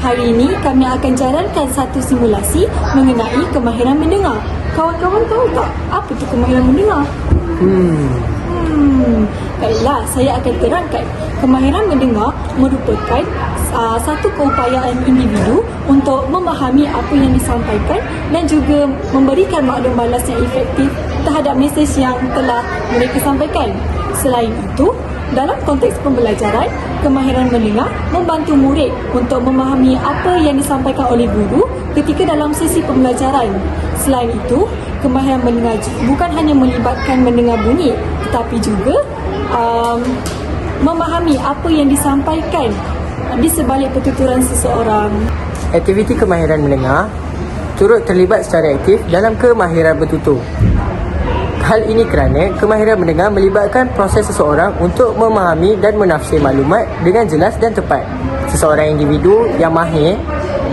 Hari ini kami akan jalankan satu simulasi mengenai kemahiran mendengar. Kawan-kawan tahu tak apa tu kemahiran mendengar? Hmm. Hmm, baiklah saya akan terangkan. Kemahiran mendengar merupakan uh, satu keupayaan individu untuk memahami apa yang disampaikan dan juga memberikan maklum balas yang efektif terhadap mesej yang telah mereka sampaikan. Selain itu, dalam konteks pembelajaran, kemahiran mendengar membantu murid untuk memahami apa yang disampaikan oleh guru ketika dalam sesi pembelajaran. Selain itu, kemahiran mendengar bukan hanya melibatkan mendengar bunyi tetapi juga um, memahami apa yang disampaikan di sebalik pertuturan seseorang. Aktiviti kemahiran mendengar turut terlibat secara aktif dalam kemahiran bertutur. Hal ini kerana kemahiran mendengar melibatkan proses seseorang untuk memahami dan menafsir maklumat dengan jelas dan tepat. Seseorang individu yang mahir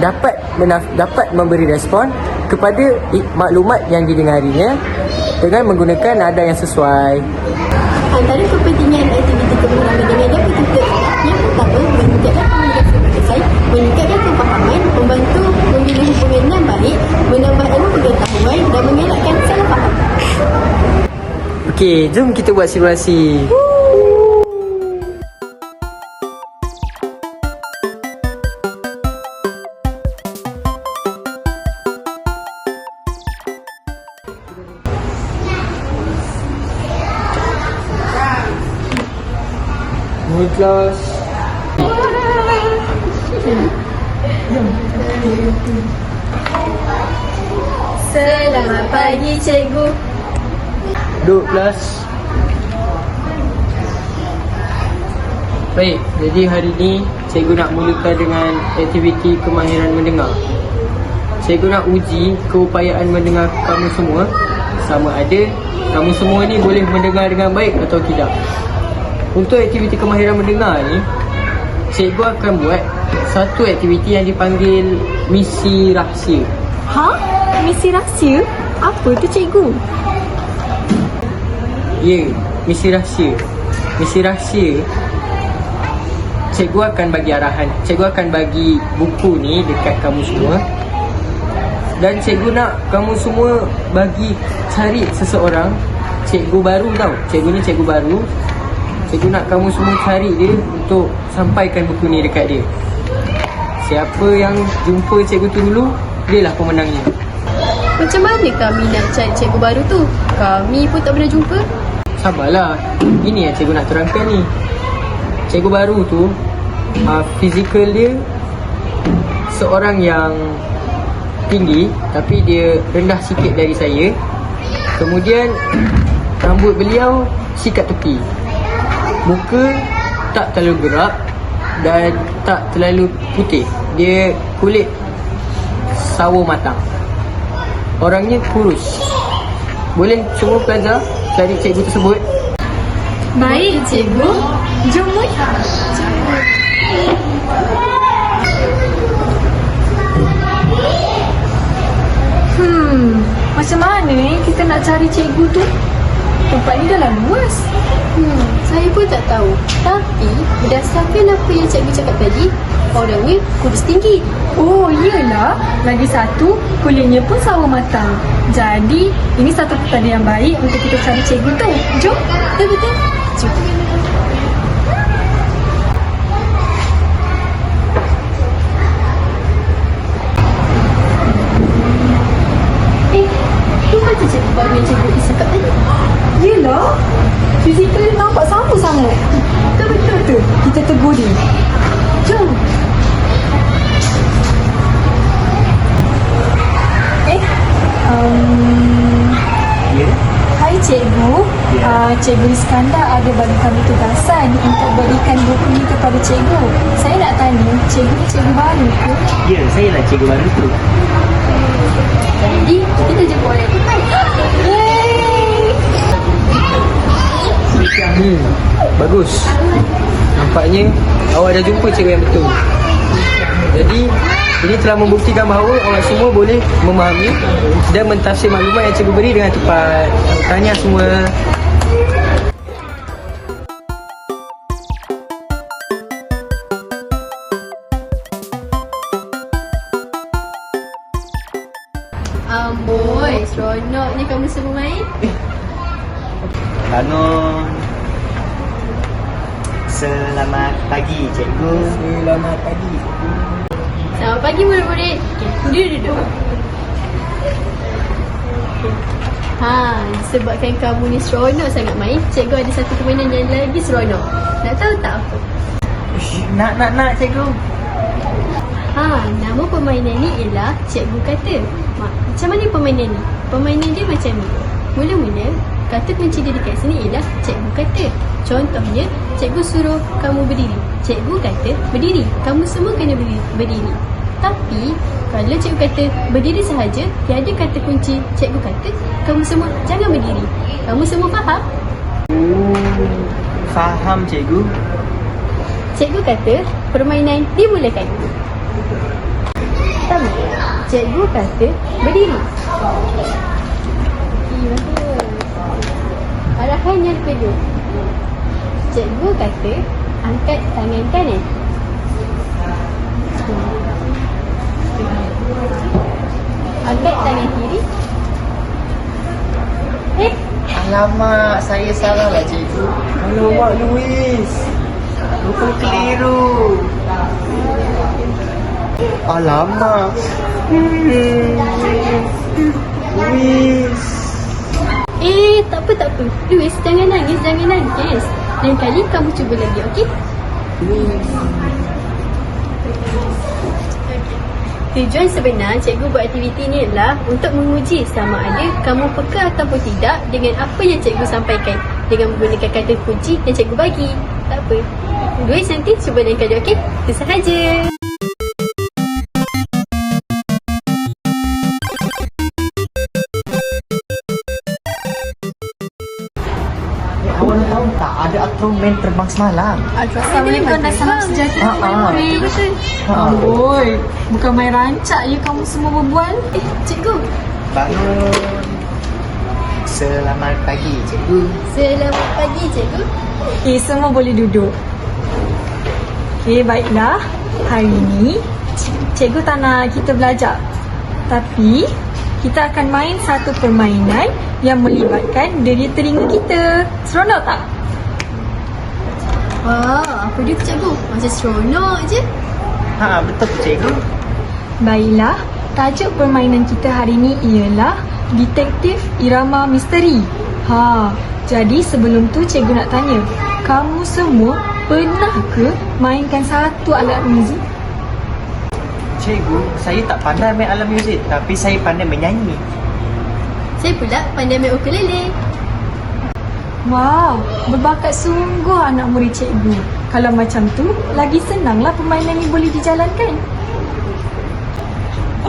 dapat menaf- dapat memberi respon kepada maklumat yang didengarinya dengan menggunakan nada yang sesuai. Antara kepentingan aktiviti kemahiran mendengar dan bertutur yang pertama meningkatkan komunikasi selesai, meningkatkan kefahaman, membantu membina hubungan yang baik, menambah ilmu pengetahuan dan faham. Okey, jom kita buat simulasi. Class. Selamat pagi cikgu. Duduk kelas Baik, jadi hari ini cikgu nak mulakan dengan aktiviti kemahiran mendengar Cikgu nak uji keupayaan mendengar kamu semua Sama ada kamu semua ni boleh mendengar dengan baik atau tidak Untuk aktiviti kemahiran mendengar ni Cikgu akan buat satu aktiviti yang dipanggil misi rahsia Ha? Misi rahsia? Apa tu cikgu? Ya, misi rahsia. Misi rahsia. Cikgu akan bagi arahan. Cikgu akan bagi buku ni dekat kamu semua. Dan cikgu nak kamu semua bagi cari seseorang. Cikgu baru tau. Cikgu ni cikgu baru. Cikgu nak kamu semua cari dia Untuk sampaikan buku ni dekat dia. Siapa yang jumpa cikgu tu dulu Dia lah pemenangnya Macam mana kami nak cari cikgu baru tu? Kami pun tak pernah jumpa. Sabarlah Ini yang cikgu nak terangkan ni. Cikgu baru tu uh, Fizikal dia Seorang yang Tinggi Tapi dia rendah sikit dari saya. Kemudian Rambut beliau Sikat tepi. Muka Tak terlalu gerak Dan tak terlalu putih. Dia kulit Sawo matang Orangnya kurus Boleh semua pelajar Cari cikgu tersebut Baik cikgu. Jom. Hmm, macam mana eh kita nak cari cikgu tu? Tempat ni dah luas. Hmm, saya pun tak tahu. Tapi berdasarkan apa yang cikgu cakap tadi, orangnya kurus tinggi. Oh, iyalah. Lagi satu, kulitnya pun sawo matang. Jadi, ini satu petanda yang baik untuk kita cari cikgu tu. Jom. Betul-betul. Jom. Eh, tu macam cikgu baru yang cikgu Is cakap tadi. Yelah. Fizikal nampak sama sangat. Betul-betul tu. Kita tegur dia. Cikgu Iskandar ada bagi kami tugasan untuk berikan buku ni kepada cikgu. Saya nak tanya, cikgu ni cikgu baru ke? Ya, saya lah cikgu baru tu Jadi, kita jumpa kan? Yeay! Hmm, bagus Nampaknya awak dah jumpa cikgu yang betul Jadi, ini telah membuktikan bahawa awak semua boleh memahami dan mentafsir maklumat yang cikgu beri dengan tepat Tanya semua Bangun. Selamat pagi, cikgu. Selamat pagi. Selamat pagi murid-murid. Okay, duduk duduk. Ha, sebabkan kamu ni seronok sangat main, cikgu ada satu permainan yang lagi seronok. Nak tahu tak apa? Ush, Nak, nak, nak, cikgu. Ha, nama permainan ni ialah cikgu kata. Ma, macam mana permainan ni? Permainan dia macam ni. Mula-mula, kata kunci dia dekat sini ialah cikgu kata. Contohnya, cikgu suruh kamu berdiri. Cikgu kata berdiri. Kamu semua kena berdiri. berdiri. Tapi, kalau cikgu kata berdiri sahaja, tiada kata kunci cikgu kata, kamu semua jangan berdiri. Kamu semua faham? Faham, cikgu. Cikgu kata permainan dimulakan. Pertama, cikgu kata berdiri. Arahan yang kedua. Cikgu kata angkat tangan kanan. Angkat tangan kiri. Eh, Alamak, saya salah lah, cikgu. Alamak, Louis. Lupa keliru. Alamak. Hmm. Eh tak apa tak apa. Louis, jangan nangis, jangan nangis. Lain kali kamu cuba lagi, okey? Tujuan sebenar cikgu buat aktiviti ni adalah untuk menguji sama ada kamu peka ataupun tidak dengan apa yang cikgu sampaikan dengan menggunakan kata kunci yang cikgu bagi. Tak apa. Louis nanti cuba lain kali, okey? Itu sahaja. Ada Ultraman terbang semalam? Assalamualaikum dan salam sejahtera Ha, ha. Betul. Ha. Amboi, bukan main rancak je kamu semua berbual. Eh, cikgu. Bangun. Selamat pagi, cikgu. Selamat pagi, cikgu. Okey, semua boleh duduk. Okey, baiklah. Hari ini, cik- cikgu tak nak kita belajar. Tapi, kita akan main satu permainan yang melibatkan deri telinga kita. Seronok tak? Wah, apa dia tu cikgu? Macam seronok je. Ha, betul cikgu. Baiklah, tajuk permainan kita hari ini ialah Detektif Irama Misteri. Ha, jadi sebelum tu cikgu nak tanya, kamu semua pernah ke mainkan satu alat muzik? Cikgu, saya tak pandai main alat muzik tapi saya pandai menyanyi. Saya pula pandai main ukulele. Wow, berbakat sungguh anak murid cikgu. Kalau macam tu, lagi senanglah permainan ni boleh dijalankan.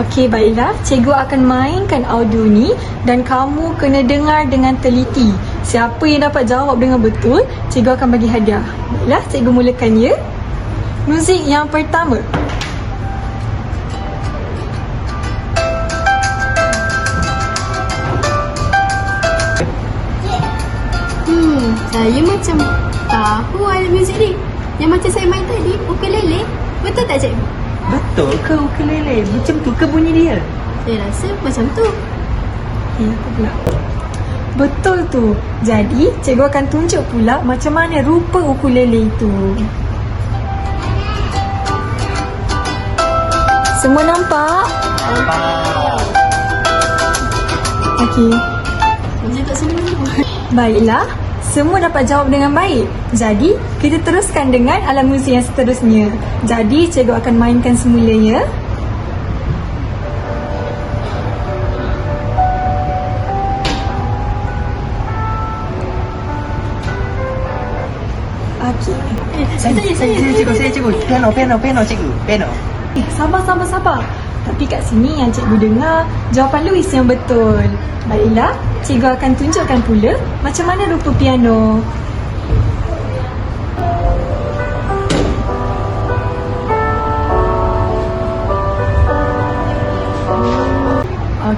Okey, baiklah. Cikgu akan mainkan audio ni dan kamu kena dengar dengan teliti. Siapa yang dapat jawab dengan betul, cikgu akan bagi hadiah. Baiklah, cikgu mulakan ya. Muzik yang pertama. Saya macam tahu alat muzik ni. Yang macam saya main tadi, ukulele. Betul tak cikgu? Betul ke ukulele? Macam tu ke bunyi dia? Saya rasa macam tu. Eh, apa pula? Betul tu. Jadi, cikgu akan tunjuk pula macam mana rupa ukulele itu. Semua nampak? Nampak. Okey. Macam tak senang Baiklah, semua dapat jawab dengan baik. Jadi, kita teruskan dengan alat muzik yang seterusnya. Jadi, cikgu akan mainkan semula ya. Okey. Saya, saya, saya, cikgu, saya cikgu. Piano, piano, piano, cikgu. Piano. Eh, sabar, sabar, sabar. Tapi kat sini yang cikgu dengar jawapan Louis yang betul. Baiklah, cikgu akan tunjukkan pula macam mana rupa piano.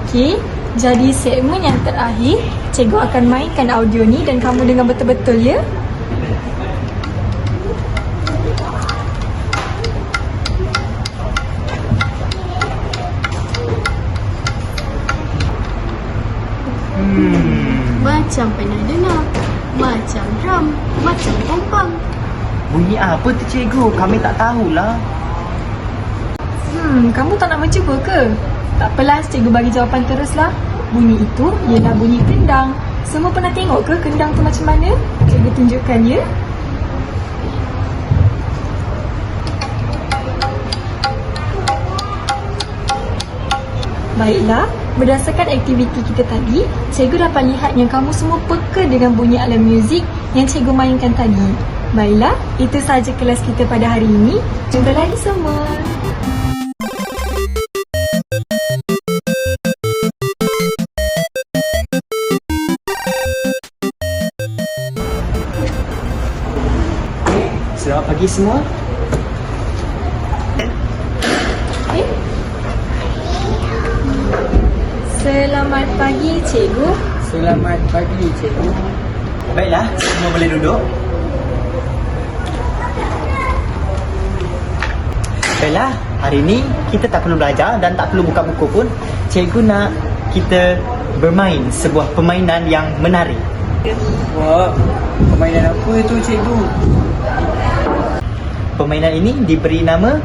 Okey, jadi segmen yang terakhir, cikgu akan mainkan audio ni dan kamu dengar betul-betul ya. Macam pernah dengar. Macam drum. Macam kompang. Bunyi apa tu cikgu? Kami tak tahulah. Hmm, kamu tak nak mencuba ke? Tak apalah, cikgu bagi jawapan teruslah. Bunyi itu ialah bunyi kendang. Semua pernah tengok ke kendang tu macam mana? Cikgu tunjukkan ya. Baiklah, berdasarkan aktiviti kita tadi, cikgu dapat lihat yang kamu semua peka dengan bunyi alat muzik yang cikgu mainkan tadi. Baiklah, itu sahaja kelas kita pada hari ini. Jumpa lagi semua. Selamat pagi semua. Selamat pagi, cikgu. Selamat pagi cikgu. Baiklah, semua boleh duduk. Baiklah, hari ini kita tak perlu belajar dan tak perlu buka buku pun. Cikgu nak kita bermain sebuah permainan yang menarik. Wah, permainan apa itu cikgu? Permainan ini diberi nama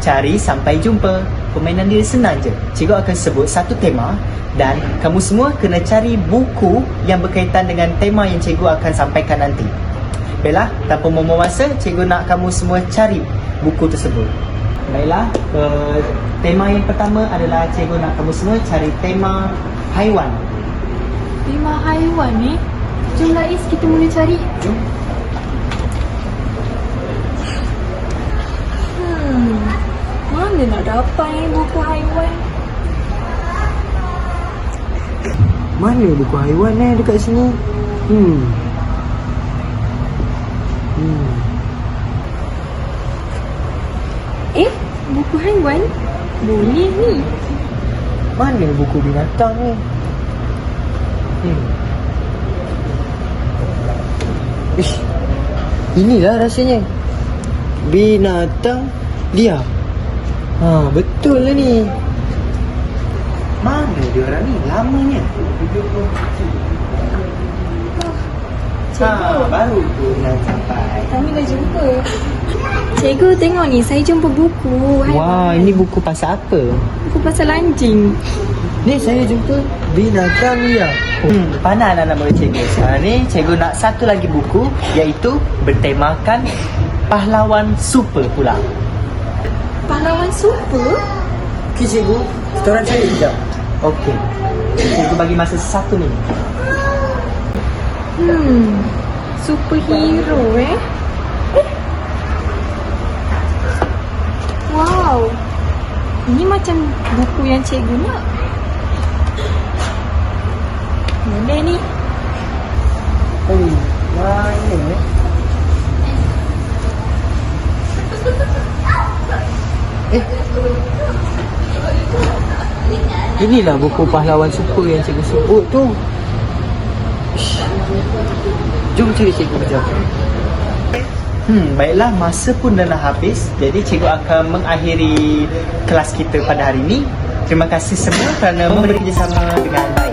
Cari Sampai Jumpa. Permainan dia senang je. Cikgu akan sebut satu tema dan kamu semua kena cari buku yang berkaitan dengan tema yang cikgu akan sampaikan nanti. Baiklah, tanpa membuang masa, cikgu nak kamu semua cari buku tersebut. Baiklah, uh, tema yang pertama adalah cikgu nak kamu semua cari tema haiwan. Lima haiwan ni. Jom Lais, kita mula cari. Jom. Hmm, mana nak dapat ni buku haiwan? Mana buku haiwan eh dekat sini? Hmm. Hmm. Eh, buku haiwan? Boleh ni. Mana buku binatang ni? Hmm. Ish. Inilah rasanya. Binatang dia. Ha, betul lah ni. Mana dia orang ni? Lamanya. Cikgu, baru tu dah sampai. kami dah jumpa. Cikgu, tengok ni. Saya jumpa buku Wah, haiwan. ini buku pasal apa? buku pasal anjing. Ni saya jumpa binatang dia. Hmm, pandai anak-anak murid cikgu. Sekarang ni cikgu nak satu lagi buku iaitu bertemakan pahlawan super pula. Pahlawan super? Okey cikgu, kita orang cari sekejap. Okey. Cikgu bagi masa satu minit. Hmm, superhero eh? Eh? Wow, ini macam buku yang cikgu nak. Boleh ni. Oh, mana eh? Eh. Inilah buku pahlawan super yang cikgu sebut tu. Jom cari cikgu kejap. Hmm, baiklah masa pun dah nak habis. Jadi cikgu akan mengakhiri kelas kita pada hari ini. Terima kasih semua kerana memberi kerjasama dengan baik.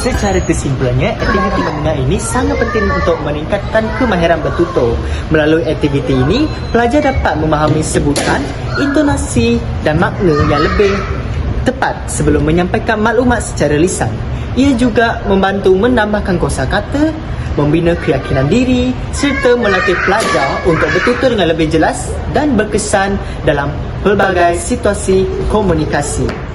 Secara kesimpulannya, aktiviti mendengar ini sangat penting untuk meningkatkan kemahiran bertutur. Melalui aktiviti ini, pelajar dapat memahami sebutan, intonasi dan makna yang lebih tepat sebelum menyampaikan maklumat secara lisan. Ia juga membantu menambahkan kosakata, membina keyakinan diri serta melatih pelajar untuk bertutur dengan lebih jelas dan berkesan dalam pelbagai situasi komunikasi.